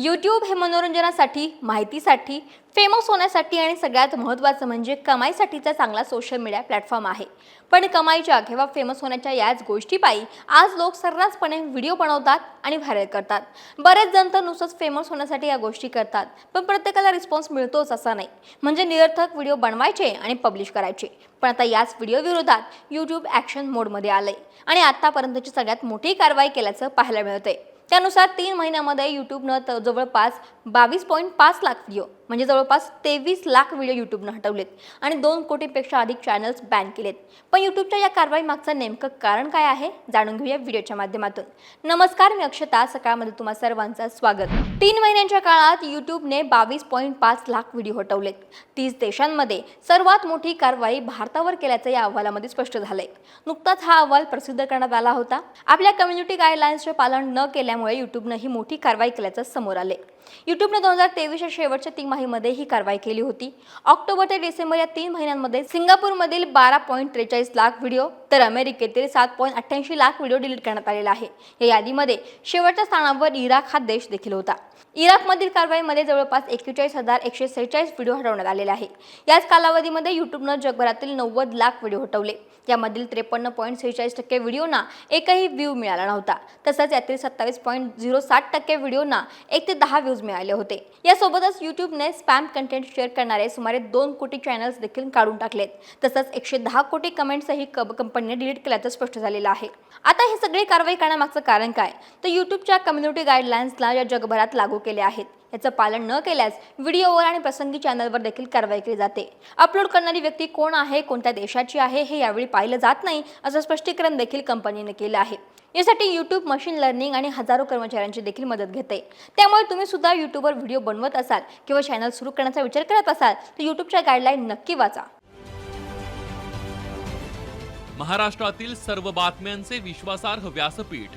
YouTube हे मनोरंजनासाठी माहितीसाठी फेमस होण्यासाठी आणि सगळ्यात महत्त्वाचं म्हणजे कमाईसाठीचा चांगला सोशल मीडिया प्लॅटफॉर्म आहे. पण कमाईच्या किंवा फेमस होण्याच्या याच गोष्टीपायी आज लोक सर्रासपणे व्हिडिओ बनवतात आणि व्हायरल करतात. बरेच जण तर नुसतंच फेमस होण्यासाठी या गोष्टी करतात पण प्रत्येकाला रिस्पॉन्स मिळतोच असा नाही. म्हणजे निरर्थक व्हिडिओ बनवायचे आणि पब्लिश करायचे. पण आता याच व्हिडिओ विरोधात यूट्यूब ॲक्शन मोडमध्ये आलंय. आणि आत्तापर्यंतची सगळ्यात मोठी कारवाई केल्याचं पाहायला मिळतंय. त्यानुसार तीन महिन्यामध्ये यूट्यूबनं जवळपास बावीस पॉईंट पाच लाख व्हिडिओ म्हणजे जवळपास तेवीस लाख व्हिडिओ यूट्यूबनं हटवलेत आणि दोन कोटीपेक्षा अधिक चॅनल्स बॅन केलेत. पण यूट्यूबच्या या कारवाईमागचं नेमकं कारण काय आहे जाणून घेऊया व्हिडिओच्या माध्यमातून. नमस्कार मी अक्षता. सकाळमध्ये तुम्हा सर्वांचं स्वागत. तीन महिन्यांच्या काळात यूट्यूबने बावीस पॉईंट पाच लाख व्हिडिओ हटवलेत. तीस देशांमध्ये सर्वात मोठी कारवाई भारतावर केल्याचं या अहवालामध्ये स्पष्ट झालंय. नुकताच हा अहवाल प्रसिद्ध करण्यात आला होता. आपल्या कम्युनिटी गाईडलाईन्सचे पालन न केल्यामुळे यूट्यूबनं ही मोठी कारवाई केल्याचं समोर आले युट्यूबने दोन हजार तेवीसच्या शेवटच्या तिमाहीमध्ये ही कारवाई केली होती. ऑक्टोबर ते डिसेंबर या तीन महिन्यांमध्ये सिंगापूरमधील बारा पॉईंट त्रेचाळीस लाख व्हिडिओ तर अमेरिकेतील सात पॉईंट अठ्ठ्याऐंशी लाख व्हिडिओ डिलीट करण्यात आलेला आहे. या यादीमध्ये शेवटच्या स्थानावर इराक हा देश देखील होता. इराकमधील कारवाईमध्ये जवळपास एक्केचाळीस हजार एकशे सेहेचाळीस व्हिडिओ हटवण्यात आलेले आहे याच कालावधीमध्ये यूट्यूबनं जगभरातील नव्वद लाख व्हिडिओ हटवले. यामधील त्रेपन्न पॉईंट सेहेचाळीस टक्के व्हिडिओना एकही व्ह्यू मिळाला नव्हता. तसंच यातील सत्तावीस पॉईंट झिरो साठ टक्के व्हिडिओना एक ते दहा व्ह्यूज मिळाले होते. यासोबतच यूट्यूबने स्पॅम कंटेंट शेअर करणारे सुमारे दोन कोटी चॅनल्स देखील काढून टाकलेत. तसंच एकशे दहा कोटी कमेंट्सही कब कंपनीने डिलीट केल्याचं स्पष्ट झालेलं आहे. आता हे सगळी कारवाई करण्यामागचं कारण काय? तर यूट्यूबच्या कम्युनिटी गाईडलाईन्सला या जगभरात लागू केले आहेत. याचं पालन न केल्यास व्हिडिओवर आणि प्रसंगी चॅनलवर देखील कारवाई केली जाते. अपलोड करणारी व्यक्ती कोण आहे कोणत्या देशाची आहे हे यावेळी पाहिलं जात नाही असं स्पष्टीकरण देखील कंपनीने केलं आहे. यासाठी यूट्यूब मशीन लर्निंग आणि हजारो कर्मचाऱ्यांची देखील मदत घेते. त्यामुळे तुम्ही सुद्धा यूट्यूबवर व्हिडिओ बनवत असाल किंवा चॅनल सुरू करण्याचा विचार करत असाल तर यूट्यूबच्या गाईडलाईन नक्की वाचा. महाराष्ट्रातील सर्व बातम्यांचे विश्वासार्ह व्यासपीठ.